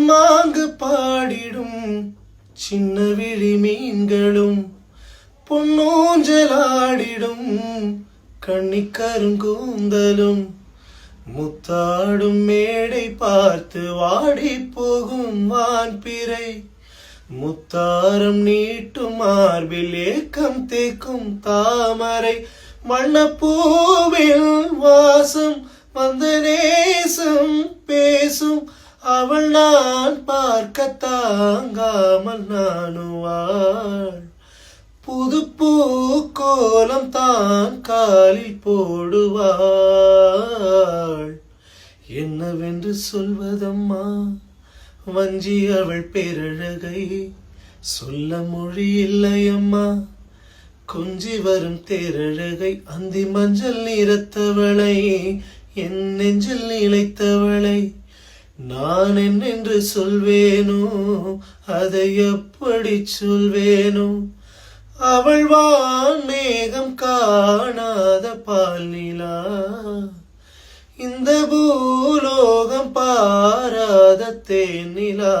மாங்கு பாடிடும் சின்ன விழி மீன்களும் பொன்னூஞ்சலாடிடும் கண்ணிக்கருங்கூந்தலும் முத்தாடும் மேடை பார்த்து வாடி போகும் வான்பிறை முத்தாரம் நீட்டும் மார்பில் ஏக்கம் தேக்கும் தாமரை. மண்ணப்பூவில் வாசம் வந்த நேசம் பேசும் அவள் நான் பார்க்க தாங்காமல் நானுவாள் புது பூக்கோலம் தான் காலில் போடுவாள். என்னவென்று சொல்வதம்மா? வஞ்சி அவள் பேரழகை சொல்ல மொழி இல்லையம்மா. கொஞ்சி வரும் தேரழகை அந்தி மஞ்சள் நிறத்தவளை என் நெஞ்சில் நிலைத்தவளை. நான் என்னென்று சொல்வேனோ அதை எப்படி சொல்வேனோ? அவள் வான் காணாத பால் நிலா. இந்த பூலோகம் பாராத தேனிலா